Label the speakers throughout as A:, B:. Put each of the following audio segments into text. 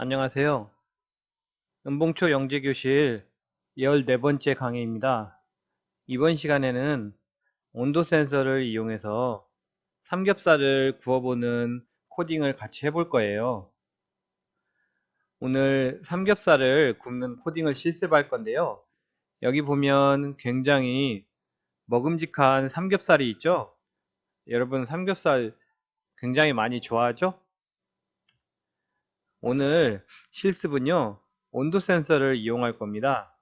A: 안녕하세요. 은봉초 영재교실 14번째 강의입니다. 이번 시간에는 온도 센서를 이용해서 삼겹살을 구워보는 코딩을 같이 해볼 거예요. 오늘 삼겹살을 굽는 코딩을 실습할 건데요. 여기 보면 굉장히 먹음직한 삼겹살이 있죠? 여러분 삼겹살 굉장히 많이 좋아하죠? 오늘 실습은요 온도 센서를 이용할 겁니다.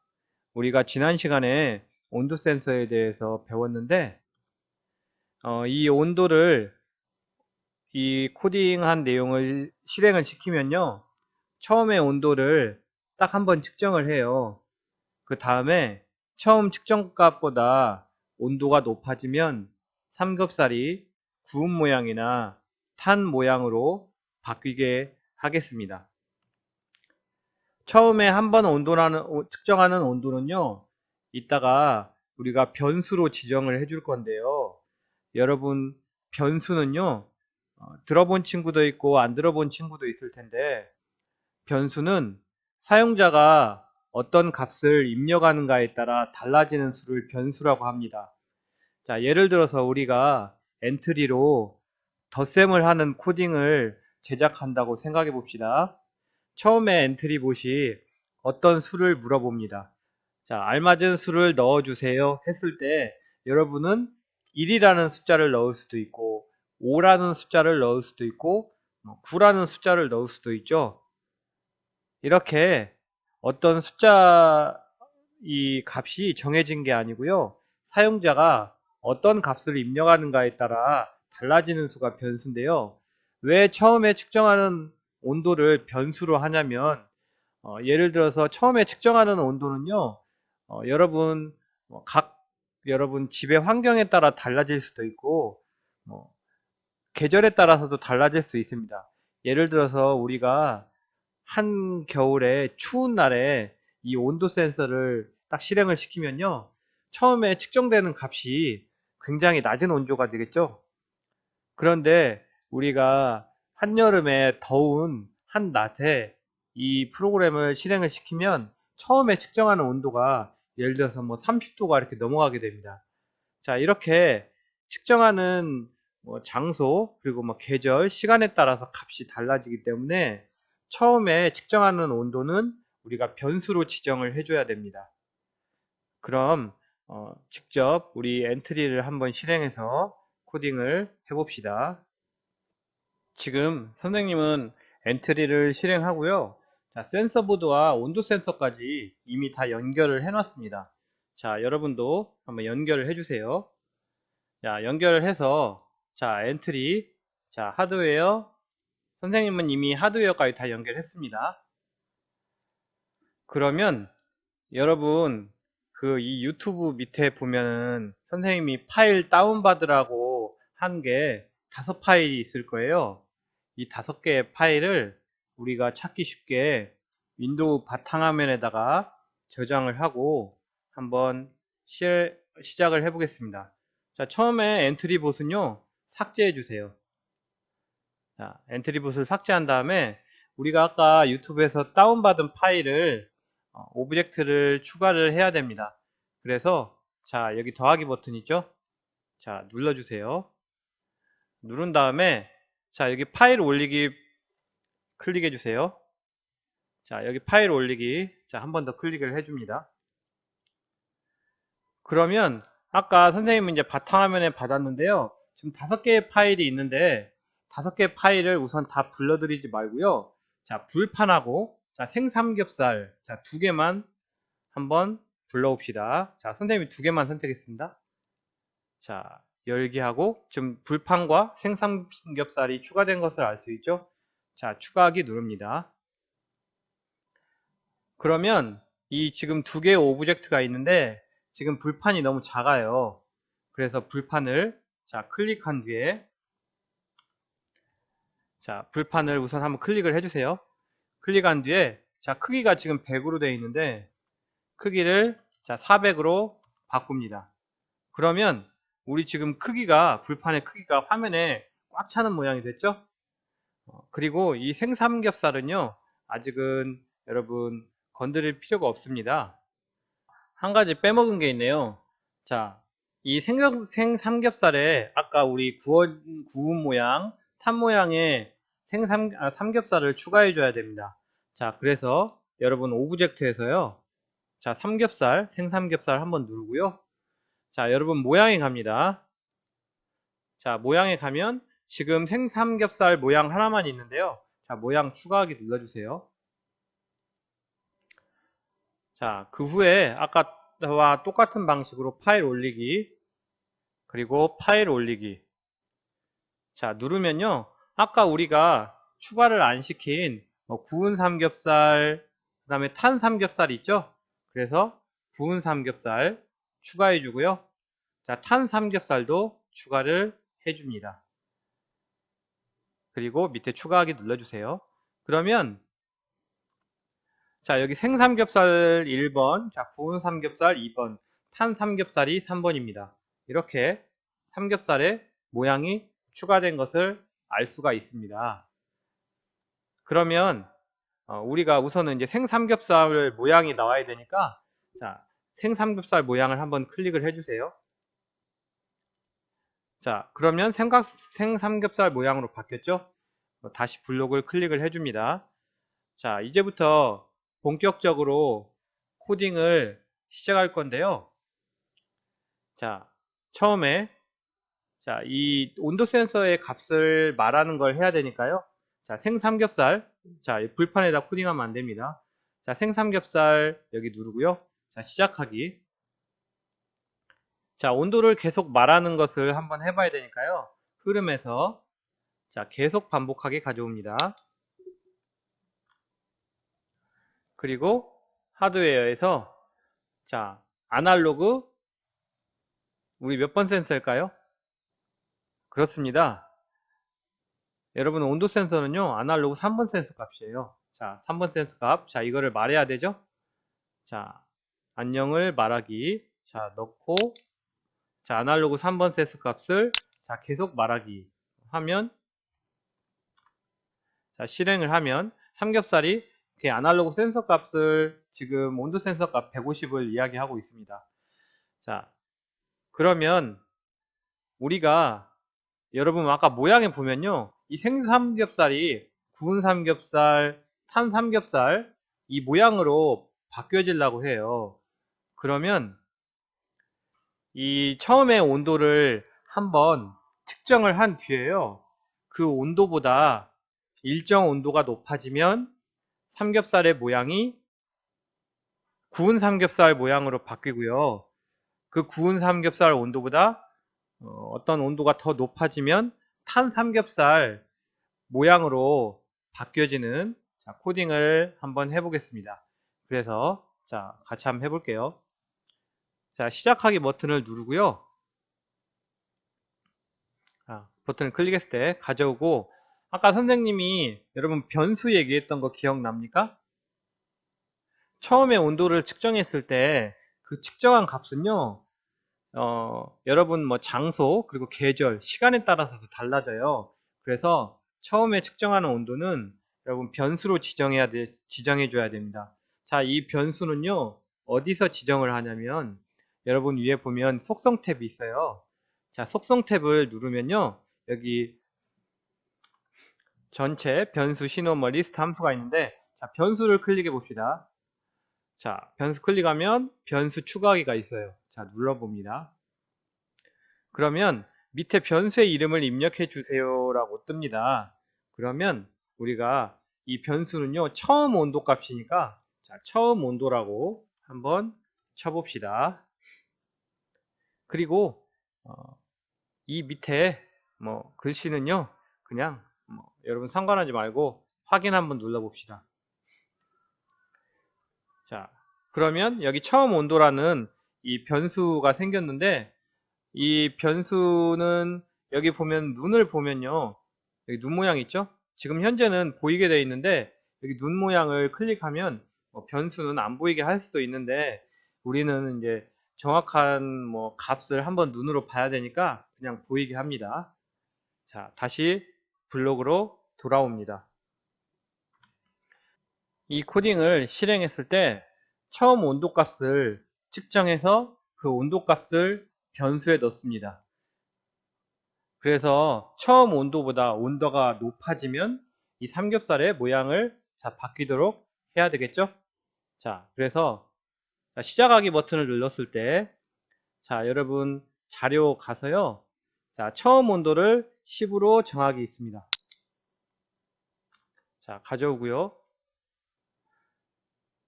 A: 우리가 지난 시간에 온도 센서에 대해서 배웠는데 어, 이 온도를 이 코딩한 내용을 실행을 시키면요 처음에 온도를 딱 한 번 측정을 해요. 그 다음에 처음 측정 값보다 온도가 높아지면 삼겹살이 구운 모양이나 탄 모양으로 바뀌게 하겠습니다. 처음에 한 번 온도라는 측정하는 온도는요. 이따가 우리가 변수로 지정을 해줄 건데요. 여러분 변수는요. 어, 들어본 친구도 있고 안 들어본 친구도 있을 텐데 변수는 사용자가 어떤 값을 입력하는가에 따라 달라지는 수를 변수라고 합니다. 자, 예를 들어서 우리가 엔트리로 덧셈을 하는 코딩을 제작한다고 생각해 봅시다. 처음에 엔트리 봇이 어떤 수를 물어봅니다. 자, 알맞은 수를 넣어주세요 했을 때 여러분은 1이라는 숫자를 넣을 수도 있고 5라는 숫자를 넣을 수도 있고 9라는 뭐 숫자를 넣을 수도 있죠. 이렇게 어떤 숫자 이 값이 정해진 게 아니고요. 사용자가 어떤 값을 입력하는가에 따라 달라지는 수가 변수인데요. 왜 처음에 측정하는 온도를 변수로 하냐면 어, 예를 들어서 처음에 측정하는 온도는요 어, 여러분 어, 각 여러분 집의 환경에 따라 달라질 수도 있고 뭐, 계절에 따라서도 달라질 수 있습니다. 예를 들어서 우리가 한 겨울에 추운 날에 이 온도 센서를 딱 실행을 시키면요 처음에 측정되는 값이 굉장히 낮은 온도가 되겠죠? 그런데 우리가 한여름에 더운 한낮에 이 프로그램을 실행을 시키면 처음에 측정하는 온도가 예를 들어서 뭐 30도가 이렇게 넘어가게 됩니다. 자 이렇게 측정하는 뭐 장소 그리고 뭐 계절 시간에 따라서 값이 달라지기 때문에 처음에 측정하는 온도는 우리가 변수로 지정을 해줘야 됩니다. 그럼 어, 직접 우리 엔트리를 한번 실행해서 코딩을 해봅시다. 지금 선생님은 엔트리를 실행하고요. 자, 센서 보드와 온도 센서까지 이미 다 연결을 해 놨습니다. 자, 여러분도 한번 연결을 해 주세요. 자, 연결을 해서 자, 엔트리 자, 하드웨어 선생님은 이미 하드웨어까지 다 연결했습니다. 그러면 여러분 그 이 유튜브 밑에 보면은 선생님이 파일 다운받으라고 한 게 다섯 파일이 있을 거예요. 이 다섯 개의 파일을 우리가 찾기 쉽게 윈도우 바탕화면에다가 저장을 하고 한번 시, 시작을 해 보겠습니다. 자, 처음에 엔트리 봇은요, 삭제해 주세요. 자, 엔트리 봇을 삭제한 다음에 우리가 아까 유튜브에서 다운받은 파일을 어, 오브젝트를 추가를 해야 됩니다. 그래서 자, 여기 더하기 버튼 있죠? 자, 눌러 주세요. 누른 다음에 자, 여기 파일 올리기 클릭해 주세요. 자, 여기 파일 올리기. 자, 한 번 더 클릭을 해 줍니다. 그러면 아까 선생님은 이제 바탕화면에 받았는데요. 지금 다섯 개의 파일이 있는데 다섯 개의 파일을 우선 다 불러드리지 말고요. 자, 불판하고 자, 생삼겹살 자, 두 개만 한번 불러옵시다. 자, 선생님이 두 개만 선택했습니다. 자, 열기하고 지금 불판과 생삼겹살이 추가된 것을 알 수 있죠. 자, 추가하기 누릅니다. 그러면 이 지금 두 개의 오브젝트가 있는데 지금 불판이 너무 작아요. 그래서 불판을 자 클릭한 뒤에 자 불판을 우선 한번 클릭을 해주세요. 클릭한 뒤에 자 크기가 지금 100으로 되어 있는데 크기를 자 400으로 바꿉니다. 그러면 우리 지금 크기가 불판의 크기가 화면에 꽉 차는 모양이 됐죠 어, 그리고 이 생삼겹살은요 아직은 여러분 건드릴 필요가 없습니다. 한 가지 빼먹은 게 있네요. 자, 이 생삼, 생삼겹살에 아까 우리 구워, 구운 모양, 탄 모양의 생삼, 아, 삼겹살을 추가해 줘야 됩니다. 자, 그래서 여러분 오브젝트에서요. 자, 삼겹살, 생삼겹살 한번 누르고요. 자, 여러분 모양에 갑니다. 자, 모양에 가면 지금 생삼겹살 모양 하나만 있는데요. 자, 모양 추가하기 눌러주세요. 자, 그 후에 아까와 똑같은 방식으로 파일 올리기, 그리고 파일 올리기. 자, 누르면요. 아까 우리가 추가를 안 시킨 뭐 구운 삼겹살, 그 다음에 탄 삼겹살 있죠? 그래서 구운 삼겹살 추가해 주고요. 자, 탄 삼겹살도 추가를 해 줍니다. 그리고 밑에 추가하기 눌러주세요. 그러면 자 여기 생삼겹살 1번, 자 구운 삼겹살 2번, 탄 삼겹살이 3번입니다. 이렇게 삼겹살의 모양이 추가된 것을 알 수가 있습니다. 그러면 어, 우리가 우선은 이제 생삼겹살 모양이 나와야 되니까 자 생삼겹살 모양을 한번 클릭을 해주세요. 자 그러면 생각, 생삼겹살 모양으로 바뀌었죠? 어, 다시 블록을 클릭을 해줍니다. 자 이제부터 본격적으로 코딩을 시작할 건데요. 자 처음에 자, 이 온도 센서의 값을 말하는 걸 해야 되니까요. 자, 생삼겹살. 자, 불판에다 코딩하면 안 됩니다. 자, 생삼겹살 여기 누르고요. 자, 시작하기. 자, 온도를 계속 말하는 것을 한번 해봐야 되니까요. 흐름에서 자, 계속 반복하게 가져옵니다. 그리고 하드웨어에서 자, 아날로그 우리 몇 번 센서일까요? 그렇습니다. 여러분 온도 센서는요 아날로그 3번 센서 값이에요 자 3번 센서 값자 이거를 말해야 되죠 자 안녕을 말하기. 자 넣고 자 아날로그 3번 센서 값을 자 계속 말하기 하면 자 실행을 하면 삼겹살이 이렇게 아날로그 센서 값을 지금 온도 센서 값 150을 이야기하고 있습니다. 자 그러면 우리가 여러분 아까 모양에 보면요. 이 생삼겹살이 구운 삼겹살 탄 삼겹살 이 모양으로 바뀌어지려고 해요 그러면 이 처음에 온도를 한번 측정을 한 뒤에요 그 온도보다 일정 온도가 높아지면 삼겹살의 모양이 구운 삼겹살 모양으로 바뀌고요 그 구운 삼겹살 온도보다 어, 떤 온도가 더 높아지면 탄 삼겹살 모양으로 바뀌어지는 자, 코딩을 한번 해보겠습니다. 그래서 자 같이 한번 해볼게요. 자 시작하기 버튼을 누르고요. 아, 버튼을 클릭했을 때 가져오고 아까 선생님이 여러분 변수 얘기했던 거 기억납니까? 처음에 온도를 측정했을 때 그 측정한 값은요 어, 여러분 뭐 장소 그리고 계절 시간에 따라서도 달라져요 그래서 처음에 측정하는 온도는 여러분 변수로 지정해야 돼, 지정해 줘야 됩니다 자 이 변수는요 어디서 지정을 하냐면 여러분 위에 보면 속성 탭이 있어요 자 속성 탭을 누르면요 여기 전체 변수 신호 뭐 리스트 함수가 있는데 자 변수를 클릭해 봅시다 자 변수 클릭하면 변수 추가하기가 있어요 자 눌러 봅니다. 그러면 밑에 변수의 이름을 입력해 주세요 라고 뜹니다. 그러면 우리가 이 변수는요 처음 온도 값이니까 자 처음 온도라고 한번 쳐봅시다. 그리고 어, 이 밑에 뭐 글씨는요 그냥 뭐 여러분 상관하지 말고 확인 한번 눌러 봅시다. 자 그러면 여기 처음 온도라는 이 변수가 생겼는데 이 변수는 여기 보면 눈을 보면요 여기 눈 모양 있죠 지금 현재는 보이게 되어 있는데 여기 눈 모양을 클릭하면 뭐 변수는 안 보이게 할 수도 있는데 우리는 이제 정확한 뭐 값을 한번 눈으로 봐야 되니까 그냥 보이게 합니다 자 다시 블록으로 돌아옵니다 이 코딩을 실행했을 때 처음 온도 값을 측정해서 그 온도 값을 변수에 넣습니다. 그래서 처음 온도보다 온도가 높아지면 이 삼겹살의 모양을 자, 바뀌도록 해야 되겠죠? 자, 그래서 자, 시작하기 버튼을 눌렀을 때 자, 여러분 자료 가서요. 자, 처음 온도를 10으로 정하기 있습니다. 자, 가져오고요.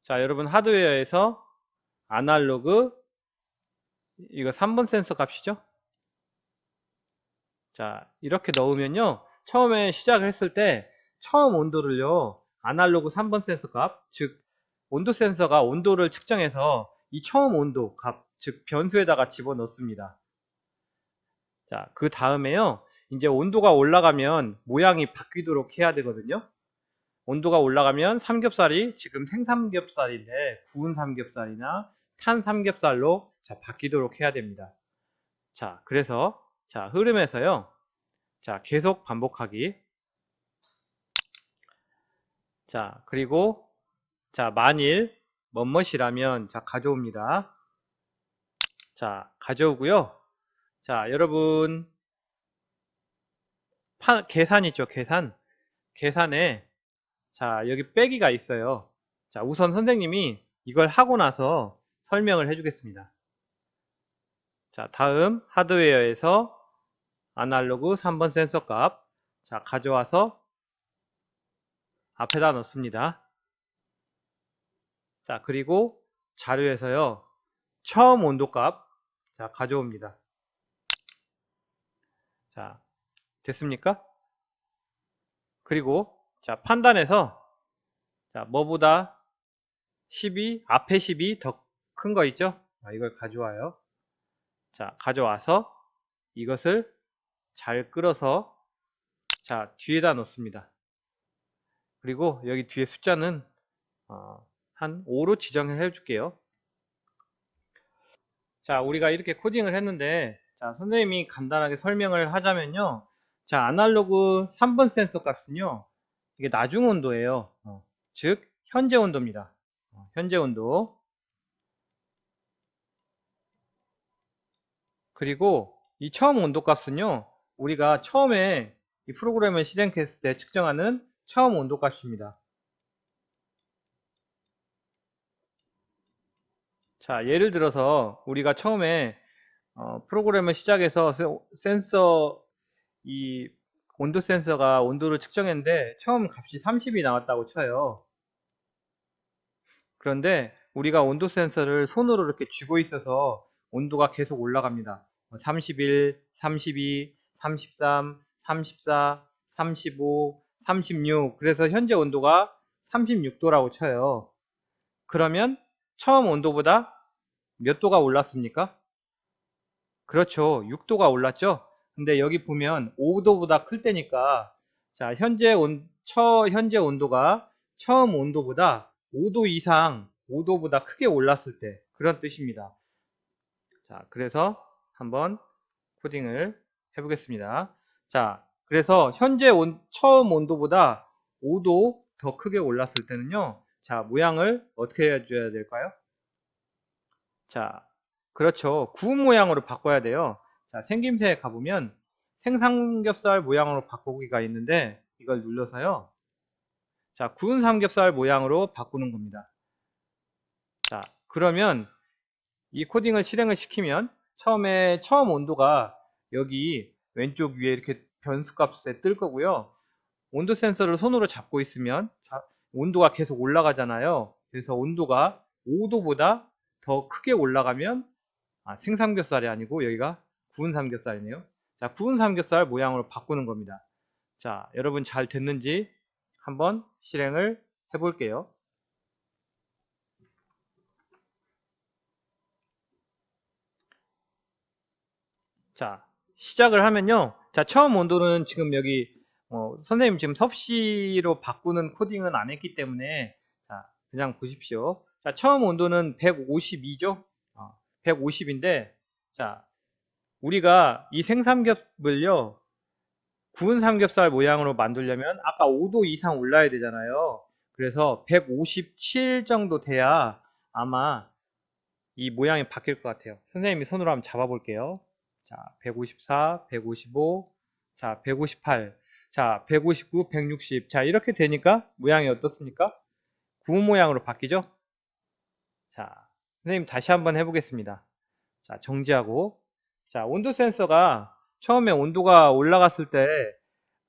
A: 자, 여러분 하드웨어에서 아날로그 이거 3번 센서 값이죠? 자, 이렇게 넣으면요. 처음에 시작을 했을 때 처음 온도를요. 아날로그 3번 센서 값, 즉 온도 센서가 온도를 측정해서 이 처음 온도 값, 즉 변수에다가 집어넣습니다. 자, 그 다음에요. 이제 온도가 올라가면 모양이 바뀌도록 해야 되거든요. 온도가 올라가면 삼겹살이 지금 생삼겹살인데 구운 삼겹살이나 탄 삼겹살로 자, 바뀌도록 해야 됩니다. 자, 그래서 자, 흐름에서요. 자, 계속 반복하기. 자, 그리고 자, 만일 멋멋이라면 자, 가져옵니다. 자, 가져오고요. 자, 여러분 파, 계산 있죠, 계산. 계산에 자, 여기 빼기가 있어요. 자, 우선 선생님이 이걸 하고 나서 설명을 해 주겠습니다. 자, 다음 하드웨어에서 아날로그 3번 센서 값. 자, 가져와서 앞에다 넣습니다. 자, 그리고 자료에서요. 처음 온도 값. 자, 가져옵니다. 자, 됐습니까? 그리고 자, 판단해서 자, 뭐보다 10이 앞에 10이 더 큰 거 있죠? 자, 이걸 가져와요. 자, 가져와서 이것을 잘 끌어서 자, 뒤에다 놓습니다. 그리고 여기 뒤에 숫자는 어, 한 5로 지정을 해 줄게요. 자, 우리가 이렇게 코딩을 했는데 자, 선생님이 간단하게 설명을 하자면요. 자, 아날로그 3번 센서 값은요. 이게 나중 온도예요. 어, 즉 현재 온도입니다. 어, 현재 온도. 그리고 이 처음 온도 값은요. 우리가 처음에 이 프로그램을 실행했을 때 측정하는 처음 온도 값입니다. 자, 예를 들어서 우리가 처음에 어, 프로그램을 시작해서 센서 이 온도 센서가 온도를 측정했는데 처음 값이 30이 나왔다고 쳐요. 그런데 우리가 온도 센서를 손으로 이렇게 쥐고 있어서 온도가 계속 올라갑니다. 31, 32, 33, 34, 35, 36 그래서 현재 온도가 36도라고 쳐요. 그러면 처음 온도보다 몇 도가 올랐습니까? 그렇죠. 6도가 올랐죠. 근데 여기 보면 5도보다 클 때니까 자 현재 온, 처, 현재 온도가 처음 온도보다 5도 이상 5도보다 크게 올랐을 때 그런 뜻입니다. 자 그래서 한번 코딩을 해보겠습니다. 자 그래서 현재 온, 처음 온도보다 5도 더 크게 올랐을 때는요. 자 모양을 어떻게 해줘야 될까요? 자 그렇죠. 구운 모양으로 바꿔야 돼요. 자, 생김새에 가보면 생삼겹살 모양으로 바꾸기가 있는데 이걸 눌러서요. 자, 구운 삼겹살 모양으로 바꾸는 겁니다. 자, 그러면 이 코딩을 실행을 시키면 처음에 처음 온도가 여기 왼쪽 위에 이렇게 변수값에 뜰 거고요. 온도 센서를 손으로 잡고 있으면 자, 온도가 계속 올라가잖아요. 그래서 온도가 5도보다 더 크게 올라가면 아, 생삼겹살이 아니고 여기가 구운 삼겹살이네요. 자, 구운 삼겹살 모양으로 바꾸는 겁니다. 자, 여러분 잘 됐는지 한번 실행을 해볼게요. 자, 시작을 하면요. 자, 처음 온도는 지금 여기 어, 선생님 지금 섭씨로 바꾸는 코딩은 안 했기 때문에 자, 그냥 보십시오. 자, 처음 온도는 152죠? 어, 150인데 자, 우리가 이 생삼겹을요 구운 삼겹살 모양으로 만들려면 아까 5도 이상 올라야 되잖아요 그래서 157 정도 돼야 아마 이 모양이 바뀔 것 같아요. 선생님이 손으로 한번 잡아볼게요. 자, 154, 155, 자, 158, 자, 159, 160. 자, 이렇게 되니까 모양이 어떻습니까? 구운 모양으로 바뀌죠? 자, 선생님 다시 한번 해보겠습니다. 자, 정지하고. 자, 온도 센서가 처음에 온도가 올라갔을 때,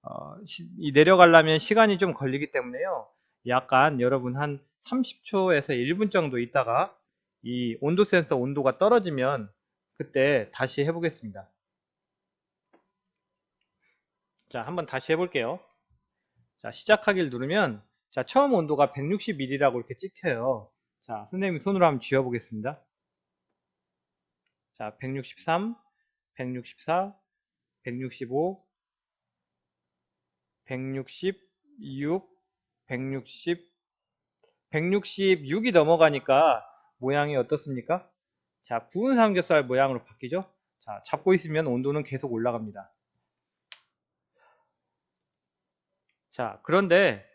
A: 어, 시- 이 내려가려면 시간이 좀 걸리기 때문에요. 약간 여러분 한 30초에서 1분 정도 있다가 이 온도 센서 온도가 떨어지면 그때 다시 해보겠습니다. 자, 한번 다시 해볼게요. 자, 시작하기를 누르면, 자, 처음 온도가 161이라고 이렇게 찍혀요. 자, 선생님 손으로 한번 쥐어 보겠습니다. 자, 163, 164, 165, 166, 160, 166이 넘어가니까 모양이 어떻습니까? 자, 구운 삼겹살 모양으로 바뀌죠? 자, 잡고 있으면 온도는 계속 올라갑니다. 자, 그런데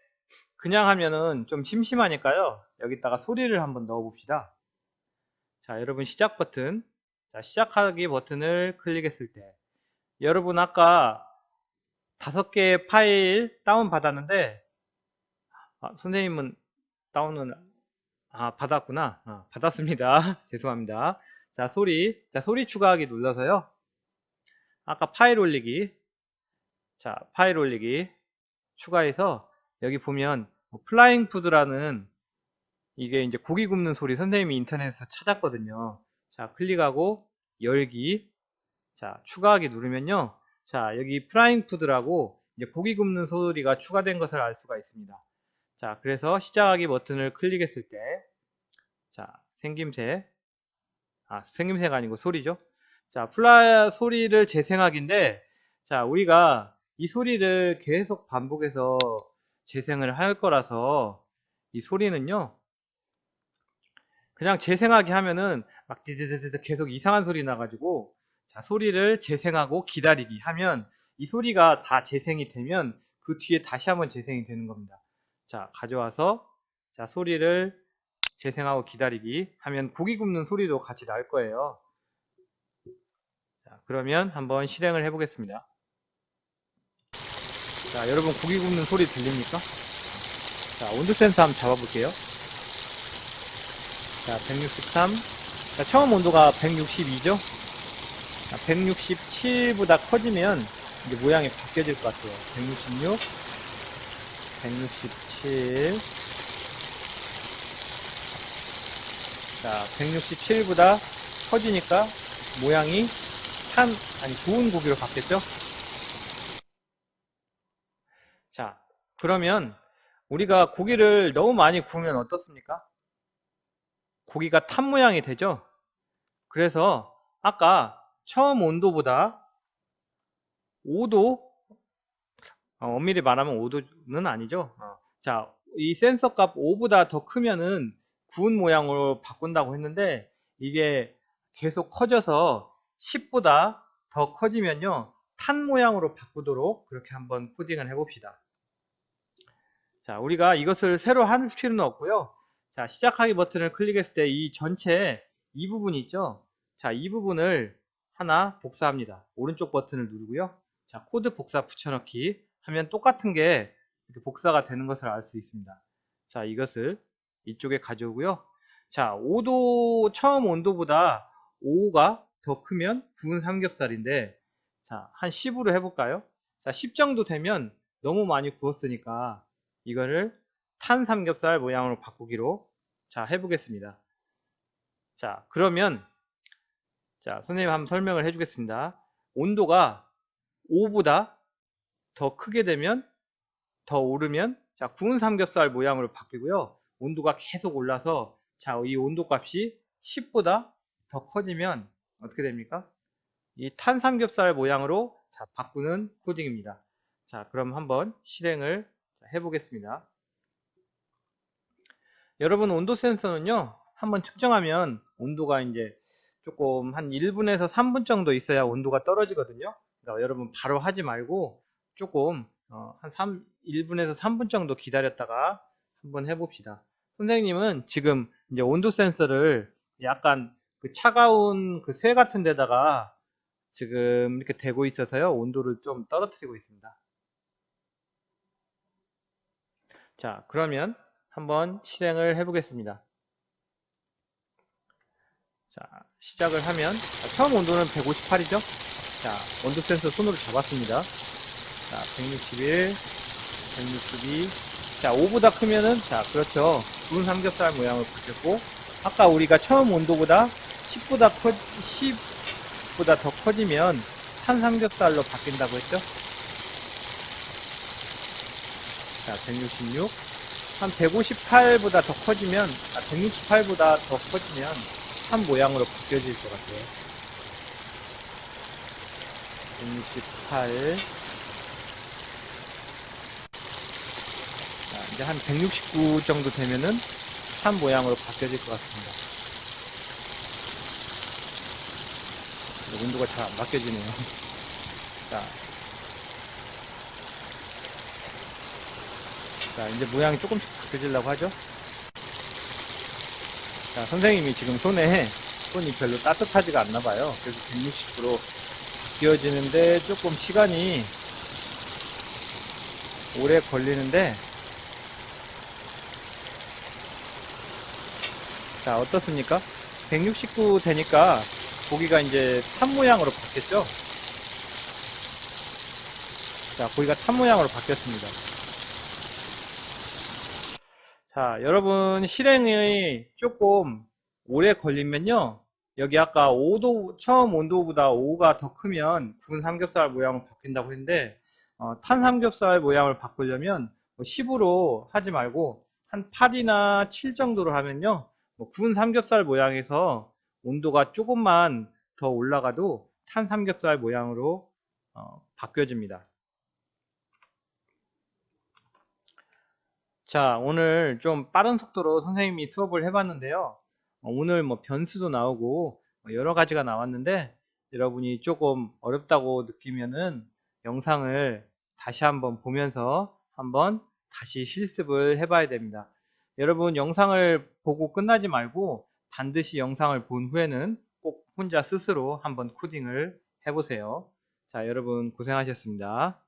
A: 그냥 하면은 좀 심심하니까요. 여기다가 소리를 한번 넣어 봅시다. 자, 여러분 시작 버튼. 자, 시작하기 버튼을 클릭했을 때 여러분 아까 다섯 개의 파일 다운 받았는데 아, 선생님은 다운은 아, 받았구나. 아, 받았습니다. 죄송합니다. 자, 소리. 자, 소리 추가하기 눌러서요. 아까 파일 올리기. 자, 파일 올리기. 추가해서 여기 보면 뭐 플라잉 푸드라는 이게 이제 고기 굽는 소리 선생님이 인터넷에서 찾았거든요. 자, 클릭하고 열기. 자, 추가하기 누르면요. 자, 여기 플라잉 푸드라고 이제 고기 굽는 소리가 추가된 것을 알 수가 있습니다. 자, 그래서 시작하기 버튼을 클릭했을 때, 자, 생김새, 아, 생김새가 아니고 소리죠. 자, 플라 소리를 재생하기인데, 자, 우리가 이 소리를 계속 반복해서 재생을 할 거라서, 이 소리는요, 그냥 재생하기 하면은 막 디디디디 계속 이상한 소리 나가지고, 자, 소리를 재생하고 기다리기 하면, 이 소리가 다 재생이 되면, 그 뒤에 다시 한번 재생이 되는 겁니다. 자, 가져와서 자, 소리를 재생하고 기다리기 하면 고기 굽는 소리도 같이 날 거예요. 자, 그러면 한번 실행을 해 보겠습니다. 자, 여러분 고기 굽는 소리 들립니까? 자, 온도 센서 한번 잡아 볼게요. 자, 163. 자, 처음 온도가 162죠? 자, 167보다 커지면 이제 모양이 바뀌어질 것 같아요. 166. 167 자, 167보다 커지니까 모양이 한, 아니, 좋은 고기로 바뀌었죠? 자, 그러면 우리가 고기를 너무 많이 구우면 어떻습니까? 고기가 탄 모양이 되죠? 그래서 아까 처음 온도보다 5도 어, 엄밀히 말하면 5도는 아니죠. 어, 자, 이 센서 값 5보다 더 크면은 구운 모양으로 바꾼다고 했는데 이게 계속 커져서 10보다 더 커지면요. 탄 모양으로 바꾸도록 그렇게 한번 코딩을 해봅시다. 자, 우리가 이것을 새로 할 필요는 없고요. 자, 시작하기 버튼을 클릭했을 때 이 전체 이 부분 있죠? 자, 이 부분을 하나 복사합니다. 오른쪽 버튼을 누르고요. 자, 코드 복사 붙여넣기 하면 똑같은 게 이렇게 복사가 되는 것을 알 수 있습니다. 자, 이것을 이쪽에 가져오고요. 자, 5도 처음 온도보다 5가 더 크면 구운 삼겹살인데 자, 한 10으로 해 볼까요? 자, 10 정도 되면 너무 많이 구웠으니까 이거를 탄 삼겹살 모양으로 바꾸기로 자, 해보겠습니다. 자, 그러면 자, 선생님 한번 설명을 해주겠습니다. 온도가 5보다 더 크게 되면 더 오르면 자 구운 삼겹살 모양으로 바뀌고요 온도가 계속 올라서 자 이 온도 값이 10보다 더 커지면 어떻게 됩니까 이 탄 삼겹살 모양으로 자 바꾸는 코딩입니다 자 그럼 한번 실행을 해 보겠습니다 여러분 온도 센서는요 한번 측정하면 온도가 이제 조금 한 1분에서 3분 정도 있어야 온도가 떨어지거든요 그러니까 여러분 바로 하지 말고 조금 어, 한 3, 1분에서 3분 정도 기다렸다가 한번 해봅시다. 선생님은 지금 이제 온도 센서를 약간 그 차가운 그 쇠 같은 데다가 지금 이렇게 대고 있어서요. 온도를 좀 떨어뜨리고 있습니다. 자, 그러면 한번 실행을 해보겠습니다. 자, 시작을 하면 자, 처음 온도는 158이죠? 자, 온도 센서 손으로 잡았습니다. 자, 161, 162. 자, 5보다 크면은 자, 그렇죠. 구운 삼겹살 모양을 바뀌었고 아까 우리가 처음 온도보다 10보다 커 10보다 더 커지면 탄 삼겹살로 바뀐다고 했죠? 자, 166. 한 158보다 더 커지면, 아, 168보다 더 커지면 한 모양으로 바뀌어질 것 같아요. 168. 자, 이제 한 169 정도 되면은 한 모양으로 바뀌어질 것 같습니다. 온도가 잘 안 바뀌어지네요. 자. 자, 이제 모양이 조금씩 바뀌어지려고 하죠? 자, 선생님이 지금 손에 손이 별로 따뜻하지가 않나 봐요. 그래서 160도로 바뀌어지는데 조금 시간이 오래 걸리는데 자, 어떻습니까? 169 되니까 고기가 이제 탄 모양으로 바뀌었죠? 자, 고기가 탄 모양으로 바뀌었습니다. 자, 여러분 실행이 조금 오래 걸리면요. 여기 아까 5도, 처음 온도보다 5가 더 크면 구운 삼겹살 모양을 바뀐다고 했는데, 어, 탄 삼겹살 모양을 바꾸려면 10으로 하지 말고 한 8이나 7 정도로 하면요. 뭐 구운 삼겹살 모양에서 온도가 조금만 더 올라가도 탄 삼겹살 모양으로 어, 바뀌어집니다. 자, 오늘 좀 빠른 속도로 선생님이 수업을 해봤는데요. 어, 오늘 뭐 변수도 나오고 뭐 여러 가지가 나왔는데 여러분이 조금 어렵다고 느끼면은 영상을 다시 한번 보면서 한번 다시 실습을 해봐야 됩니다. 여러분 영상을 보고 끝나지 말고 반드시 영상을 본 후에는 꼭 혼자 스스로 한번 코딩을 해보세요. 자, 여러분 고생하셨습니다.